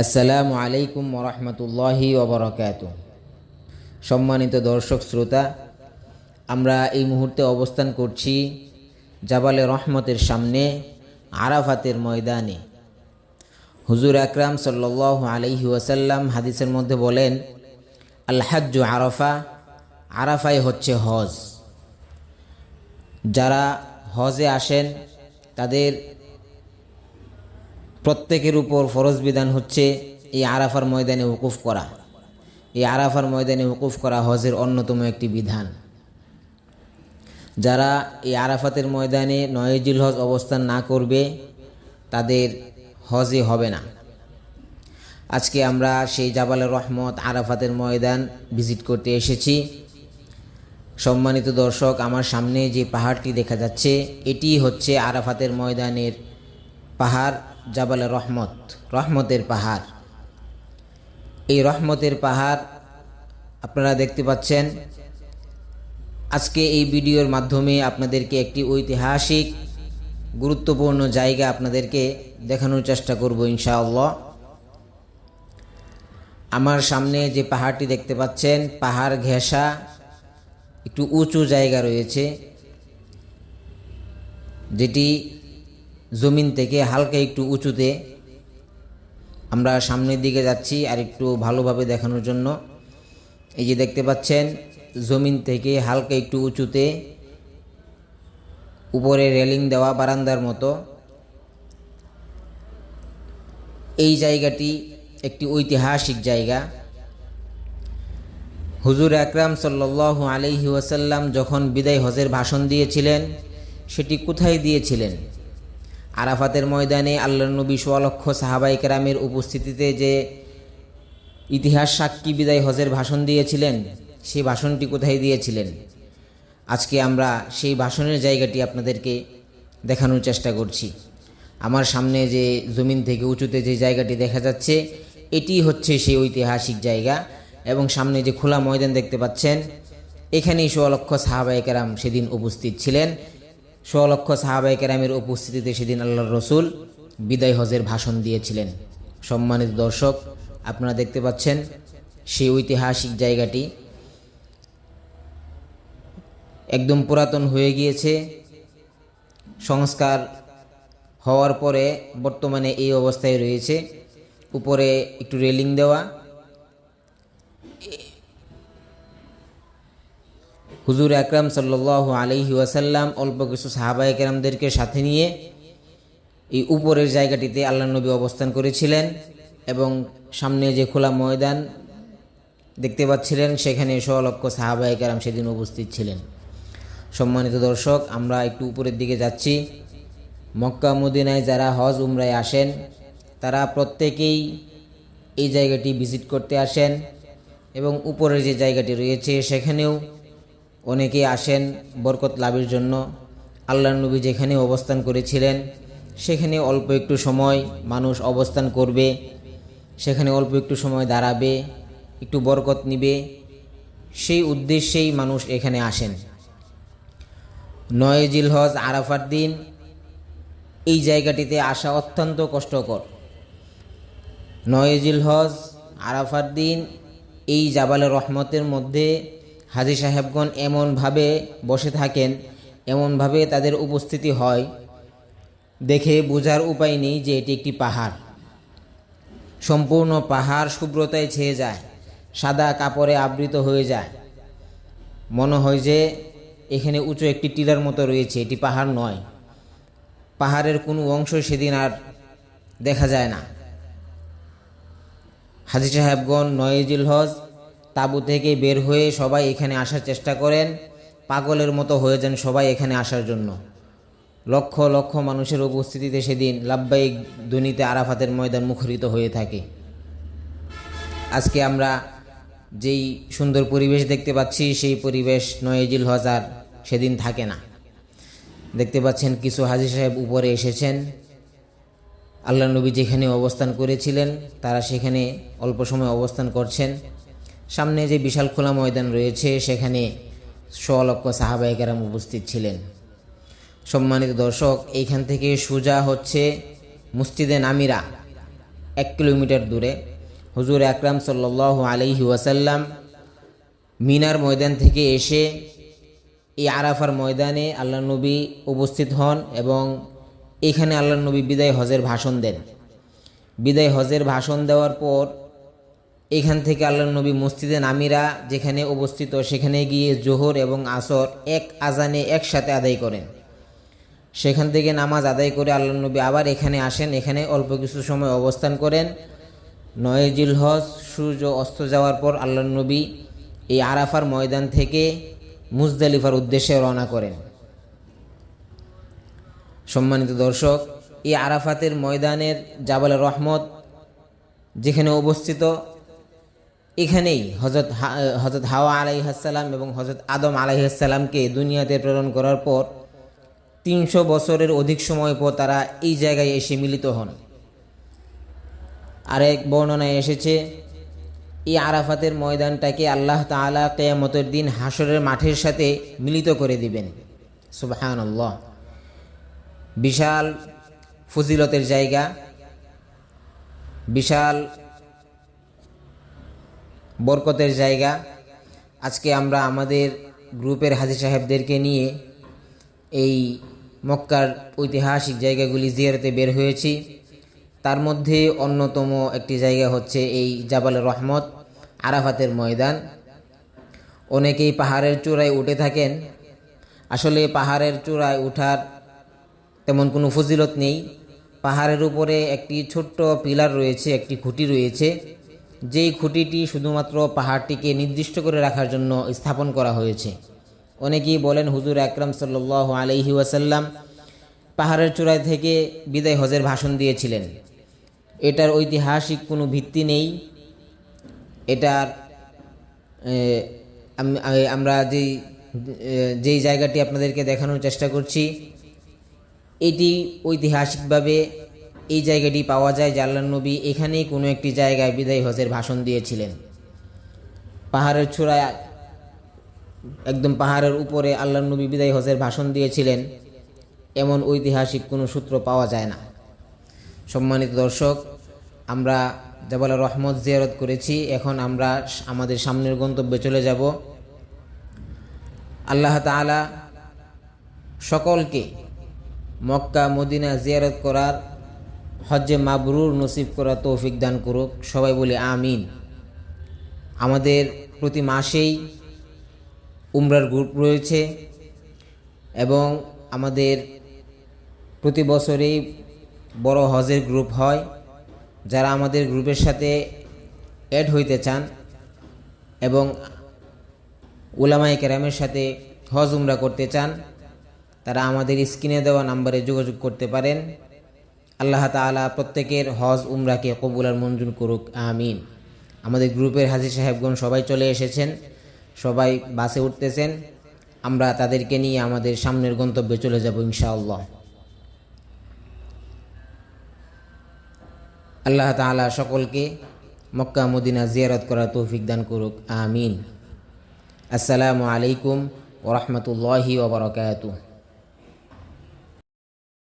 আসসালামু আলাইকুম ওরহমতুল্লাহি ওবরাকাত। সম্মানিত দর্শক শ্রোতা, আমরা এই মুহূর্তে অবস্থান করছি জাবালে রহমতের সামনে, আরাফাতের ময়দানে। হুজুর আকরাম সাল্লাহ আলহি ওয়াসাল্লাম হাদিসের মধ্যে বলেন আলহাজ্জু আরাফা, আরাফাই হচ্ছে হজ। যারা হজে আসেন, তাদের প্রত্যেকের উপর ফরজ বিধান হচ্ছে এই আরাফার ময়দানে উকুফ করা। এই আরাফার ময়দানে উকুফ করা হজের অন্যতম একটি বিধান। যারা এই আরাফাতের ময়দানে নয়জিল হজ অবস্থান না করবে, তাদের হজে হবে না। আজকে আমরা সেই জাবালের রহমত আরাফাতের ময়দান ভিজিট করতে এসেছি। সম্মানিত দর্শক, আমার সামনে যে পাহাড়টি দেখা যাচ্ছে, এটি হচ্ছে আরাফাতের ময়দানের পাহাড়। জাবালে রহমত, রহমতের পাহাড়। এই রহমতের পাহাড় আপনারা দেখতে পাচ্ছেন। আজকে এই ভিডিওর মাধ্যমে আপনাদেরকে একটি ঐতিহাসিক, গুরুত্বপূর্ণ জায়গা আপনাদেরকে দেখানোর চেষ্টা করব ইনশাআল্লাহ। আমার সামনে যে পাহাড়টি দেখতে পাচ্ছেন, পাহাড় ঘেঁষা, একটু উঁচু জায়গা রয়েছে, যেটি জমিন থেকে হালকা একটু উঁচুতে আমরা সামনের দিকে যাচ্ছি আর একটু ভালোভাবে দেখানোর জন্য। এই যে দেখতে পাচ্ছেন, জমিন থেকে হালকা একটু উঁচুতে উপরে রেলিং দেওয়া বারান্দার মতো। এই জায়গাটি একটি ঐতিহাসিক জায়গা। হুজুর আকরাম সাল্লাহ আলহি ওয়াসাল্লাম যখন বিদায় হজের ভাষণ দিয়েছিলেন, সেটি কোথায় দিয়েছিলেন? আরাফাতের ময়দানে আল্লাহ নবী সোয়ালক্ষ সাহাবাই কেরামের উপস্থিতিতে যে ইতিহাস সাক্ষী বিদায় হজের ভাষণ দিয়েছিলেন সেই ভাষণটি কোথায় দিয়েছিলেন? আজকে আমরা সেই ভাষণের জায়গাটি আপনাদেরকে দেখানোর চেষ্টা করছি। আমার সামনে যে জমিন থেকে উঁচুতে যে জায়গাটি দেখা যাচ্ছে, এটি হচ্ছে সেই ঐতিহাসিক জায়গা এবং সামনে যে খোলা ময়দান দেখতে পাচ্ছেন, এখানেই সোয়ালক্ষ সাহাবাই সেদিন উপস্থিত ছিলেন। সোলক্ষ সাহাবাই কেরামের উপস্থিতিতে সেদিন আল্লাহ রসুল বিদায় হজের ভাষণ দিয়েছিলেন। সম্মানিত দর্শক, আপনারা দেখতে পাচ্ছেন সেই ঐতিহাসিক জায়গাটি একদম পুরাতন হয়ে গিয়েছে। সংস্কার হওয়ার পরে বর্তমানে এই অবস্থায় রয়েছে। উপরে একটু রেলিং দেওয়া হুজুর আকরাম সাল্লাহ আলহি ওয়াসাল্লাম অল্প কিছু সাহাবা একরামদেরকে সাথে নিয়ে এই উপরের জায়গাটিতে আল্লাহ নবী অবস্থান করেছিলেন এবং সামনে যে খোলা ময়দান দেখতে পাচ্ছিলেন, সেখানে লক্ষ সাহাবা কেরাম সেদিন উপস্থিত ছিলেন। সম্মানিত দর্শক, আমরা একটু উপরের দিকে যাচ্ছি। মক্কা, মদিনায় যারা হজ উমরায় আসেন, তারা প্রত্যেকেই এই জায়গাটি ভিজিট করতে আসেন এবং উপরের যে জায়গাটি রয়েছে, সেখানেও অনেকে আসেন বরকত লাভের জন্য। আল্লাহ নবী যেখানে অবস্থান করেছিলেন, সেখানে অল্প একটু সময় মানুষ অবস্থান করবে, সেখানে অল্প একটু সময় দাঁড়াবে, একটু বরকত নিবে, সেই উদ্দেশ্যেই মানুষ এখানে আসেন। নয় জিলহজ আরাফার দিন এই জায়গাটিতে আসা অত্যন্ত কষ্টকর। নয় জিলহজ আরাফার দিন এই জাবালে রহমতের মধ্যে হাজি সাহেবগণ এমনভাবে বসে থাকেন, এমনভাবে তাদের উপস্থিতি হয়, দেখে বোঝার উপায় নেই যে এটি একটি পাহাড়। সম্পূর্ণ পাহাড় শুভ্রতায় ছেয়ে যায়, সাদা কাপড়ে আবৃত হয়ে যায়। মনে হয় যে এখানে উঁচু একটি টিলার মতো রয়েছে, এটি পাহাড় নয়। পাহাড়ের কোনো অংশ সেদিন আর দেখা যায় না। হাজি সাহেবগণ নয়জিল হজ তাবু থেকে বের হয়ে সবাই এখানে আসার চেষ্টা করেন। পাগলের মতো হয়ে যান সবাই এখানে আসার জন্য। লক্ষ লক্ষ মানুষের উপস্থিতিতে সেদিন লাভবাহিক দুনিতে আরাফাতের ময়দান মুখরিত হয়ে থাকে। আজকে আমরা যেই সুন্দর পরিবেশ দেখতে পাচ্ছি, সেই পরিবেশ নয়েজিল হজার সেদিন থাকে না। দেখতে পাচ্ছেন কিছু হাজি সাহেব উপরে এসেছেন। আল্লাহ নবী যেখানে অবস্থান করেছিলেন, তারা সেখানে অল্প সময় অবস্থান করছেন। সামনে যে বিশাল খোলা ময়দান রয়েছে, সেখানে লক্ষ সাহাবাহিকেরাম উপস্থিত ছিলেন। সম্মানিত দর্শক, এইখান থেকে সুজা হচ্ছে মুস্তিদে নামিরা, এক কিলোমিটার দূরে। হুজুর আকরাম সাল্লাহ আলহি ওয়াসাল্লাম মিনার ময়দান থেকে এসে এই আরাফার ময়দানে আল্লাহ নবী উপস্থিত হন এবং এখানে আল্লাহ নবী বিদায় হজের ভাষণ দেন। বিদায় হজের ভাষণ দেওয়ার পর এখান থেকে আল্লাহ নবী মসজিদে নামিরা, যেখানে অবস্থিত সেখানে গিয়ে জোহর এবং আসর এক আজানে একসাথে আদায় করেন। সেখান থেকে নামাজ আদায় করে আল্লাহ নবী আবার এখানে আসেন, এখানে অল্প কিছু সময় অবস্থান করেন। নয় জিলহজ, সূর্য অস্ত যাওয়ার পর আল্লাহ নবী এই আরাফার ময়দান থেকে মুজদালিফার উদ্দেশ্যে রওনা করেন। সম্মানিত দর্শক, এই আরাফাতের ময়দানের জাবাল রহমত যেখানে অবস্থিত এখানেই হজরত হজরত হাওয়া আলাইহাসাল্লাম এবং হজরত আদম আলাইহাসাল্লামকে দুনিয়াতে প্রেরণ করার পর তিনশো বছরের অধিক সময় পর তারা এই জায়গায় এসে মিলিত হন। আরেক বর্ণনায় এসেছে, এই আরাফাতের ময়দানটাকে আল্লাহ তালা কেয়ামতের দিন হাসরের মাঠের সাথে মিলিত করে দিবেন। সুবাহান আল্লাহ বিশাল ফজিলতের জায়গা, বিশাল বরকতের জায়গা। আজকে আমরা আমাদের গ্রুপের হাজি সাহেবদেরকে নিয়ে এই মক্কার ঐতিহাসিক জায়গাগুলি জিয়ারতে বের হয়েছি। তার মধ্যে অন্যতম একটি জায়গা হচ্ছে এই জাবাল রহমত আরাফাতের ময়দান। অনেকেই পাহাড়ের চূড়ায় উঠে থাকেন। আসলে পাহাড়ের চূড়ায় উঠার তেমন কোনো ফজিলত নেই। পাহাড়ের উপরে একটি ছোট্ট পিলার রয়েছে, একটি খুঁটি রয়েছে। যেই খুঁটিটি শুধুমাত্র পাহাড়টিকে নির্দিষ্ট করে রাখার জন্য স্থাপন করা হয়েছে। অনেকেই বলেন হুজুর আকরাম সাল্লাহ আলহি ওয়াসাল্লাম পাহাড়ের চূড়ায় থেকে বিদায় হজের ভাষণ দিয়েছিলেন। এটার ঐতিহাসিক কোনো ভিত্তি নেই। এটার আমরা যেই যেই জায়গাটি আপনাদেরকে দেখানোর চেষ্টা করছি, এটি ঐতিহাসিকভাবে এই জায়গাটি পাওয়া যায় জাল্লান নবী এখানেই কোনো একটি জায়গায় বিদায় হজের ভাষণ দিয়েছিলেন। পাহাড়ের চূড়ায় একদম পাহাড়ের উপরে আল্লাহ নবী বিদায় হজের ভাষণ দিয়েছিলেন, এমন ঐতিহাসিক কোনো সূত্র পাওয়া যায় না। সম্মানিত দর্শক, আমরা জাবাল রহমত জিয়ারত করেছি, এখন আমরা আমাদের সামনের গন্তব্যে চলে যাব। আল্লাহ তালা সকলকে মক্কা মদিনা জিয়ারত করার হজ্জে মাবরুর নসিব করা তৌফিক দান করুক। সবাই বলে আমিন। আমাদের প্রতি মাসেই উমরার গ্রুপ রয়েছে এবং আমাদের প্রতি বছরেই বড় হজের গ্রুপ হয়। যারা আমাদের গ্রুপের সাথে অ্যাড হইতে চান এবং ওলামাই কেরামের সাথে হজ উমরা করতে চান, তারা আমাদের স্ক্রিনে দেওয়া নাম্বারে যোগাযোগ করতে পারেন। আল্লাহ তালা প্রত্যেকের হজ উমরাকে কবুল আর মঞ্জুর করুক, আমিন। আমাদের গ্রুপের হাজির সাহেবগণ সবাই চলে এসেছেন, সবাই বাসে উঠতেছেন। আমরা তাদেরকে নিয়ে আমাদের সামনের গন্তব্যে চলে যাব ইনশাআল্লাহ। আল্লাহ তালা সকলকে মক্কা মদিনা জিয়ারত করার তৌফিক দান করুক, আমিন। আসসালামু আলাইকুম ওরহমতুল্লাহি ওবরকাতুহ